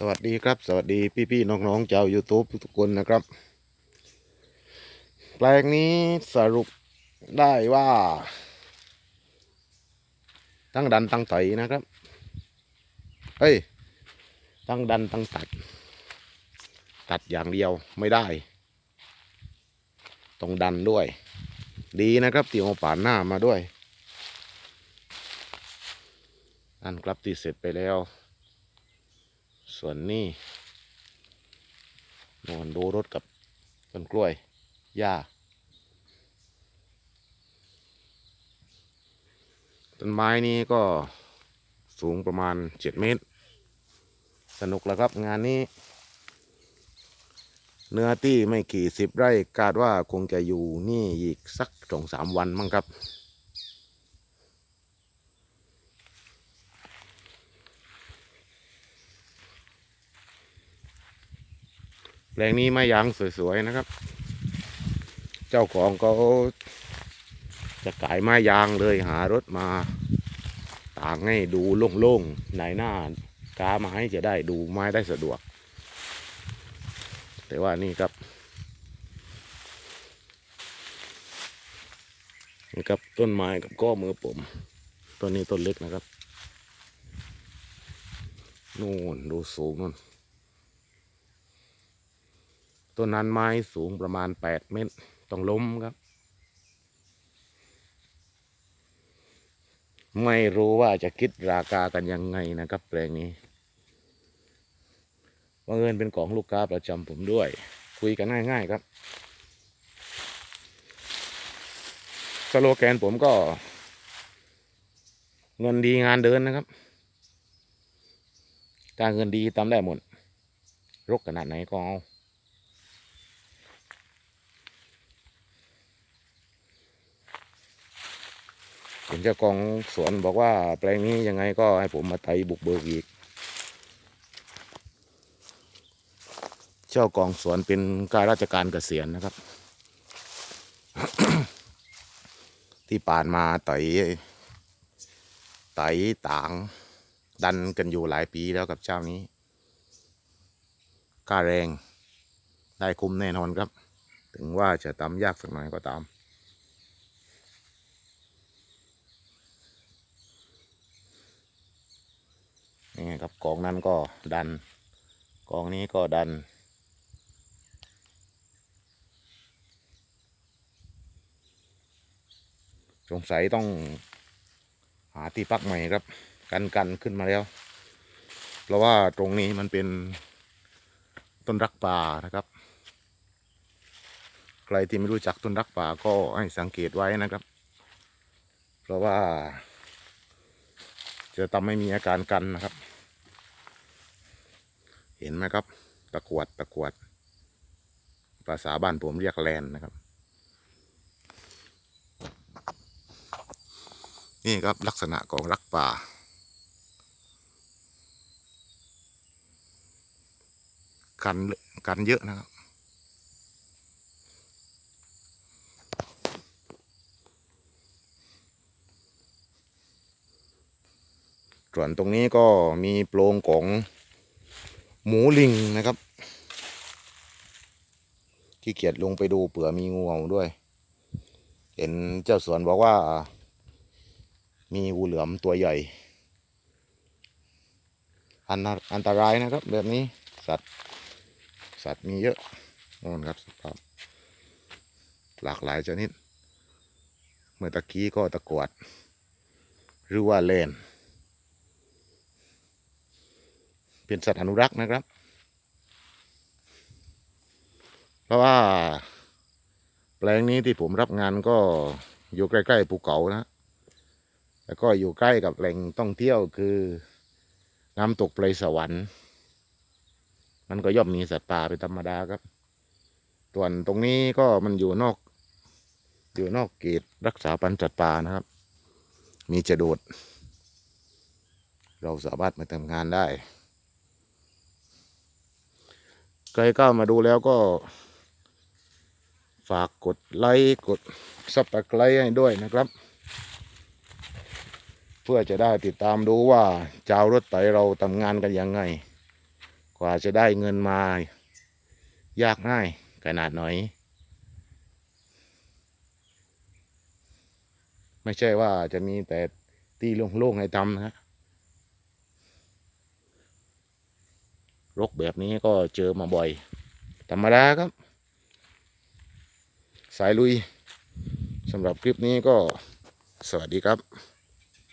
สวัสดีครับ สวัสดีพี่พี่ๆน้องๆเจ้า YouTube ทุกคนนะครับ แปลงนี้สรุปได้ว่า ตั้งดันตั้งไถนะครับ เฮ้ย ตั้งดันตั้งตัด ตัดอย่างเดียวไม่ได้ ต้องดันด้วย ดีนะครับที่เอาป่านหน้ามาด้วย อันครับที่เสร็จไปแล้ว ส่วนนี้นอนดูรถกับต้นกล้วยหญ้าต้นไม้นี้ก็สูงประมาณเจ็ดเมตร สนุกแล้วครับงานนี้ เนื้อที่ไม่กี่สิบไร่คาดว่าคงจะอยู่นี่อีกสักสองสามวันมั้งครับ แปลงนี้ไม้ยางสวยๆนะครับ เจ้าของเขาจะขายไม้ยางเลยหารถมาต่างให้ดูโล่งๆไหนหน้ากาไม้จะได้ดูไม้ได้สะดวก แต่ว่านี่ครับนี่ครับต้นไม้กับก้อมือผมต้นนี้ต้นเล็กนะครับนู่นดูสูงนู่น ต้นนั้นไม้สูงประมาณ8เมตร ต้องล้มครับ ไม่รู้ว่าจะคิดราคากันยังไงนะครับแปลงนี้บังเอิญเป็นของลูกค้าประจำผมด้วย คุยกันง่าย ๆครับ สโลแกนผมก็ เงินดีงานเดินนะครับการเงินดีทำได้หมดรกขนาดไหนก็เอา เห็นเจ้าของสวนบอกว่าแปลงนี้ยังไงก็ให้ผมมาไถบุกเบิกอีก เจ้าของสวนเป็นข้าราชการเกษียณนะครับ ที่ผ่านมาไถไถต่างดันกันอยู่หลายปีแล้วกับเจ้านี้ค่าแรงได้คุ้มแน่นอนครับ ถึงว่าจะตำยากสักหน่อยก็ตาม นี่ไงครับกองนั้นก็ดัน กองนี้ก็ดัน สงสัยต้องหาที่พักใหม่ครับ กันกันขึ้นมาแล้ว เพราะว่าตรงนี้มันเป็นต้นรักป่านะครับ ใครที่ไม่รู้จักต้นรักป่าก็ให้สังเกตไว้นะครับ เพราะว่า จะทำให้มีอาการกันนะครับ เห็นไหมครับ ตะกวดตะกวด ภาษาบ้านผมเรียกแลนนะครับ นี่ครับลักษณะของรักป่ากันกันเยอะนะครับ ส่วนตรงนี้ก็มีโปรงของหมูลิงนะครับขี้เกียจลงไปดูเผื่อมีงูเอาด้วย เห็นเจ้าสวนบอกว่า มีงูเหลือมตัวใหญ่ อันอันตรายนะครับ แบบนี้สัตว์ สัตว์มีเยอะนู่นครับสภาพหลากหลายชนิด เมื่อตะกี้ก็ตะกวดหรือว่าเลน เป็นสัตว์อนุรักษ์นะครับ เพราะว่า แปลงนี้ที่ผมรับงานก็อยู่ใกล้ๆภูเขานะ แล้วก็อยู่ใกล้กับแหล่งท่องเที่ยวคือน้ำตกไพรสวรรค์ มันก็ย่อมมีสัตว์ป่าเป็นธรรมดาครับส่วนตรงนี้ก็มันอยู่นอก อยู่นอกเขตรักษาพันธุ์สัตว์ป่านะครับ มีจะโดด เราสามารถมาทำงานได้ ใครเข้ามาดูแล้วก็ ฝากกดไลค์กดซับสไครต์ให้ด้วยนะครับ เพื่อจะได้ติดตามดูว่าเจ้ารถไถเราทำงานกันยังไง กว่าจะได้เงินมา ยากง่ายขนาดไหนไม่ใช่ว่าจะมีแต่ตีโล่งๆให้ทำนะฮะ รกแบบนี้ก็เจอมาบ่อย ธรรมดาครับ สายลุยสำหรับคลิปนี้ก็สวัสดีครับ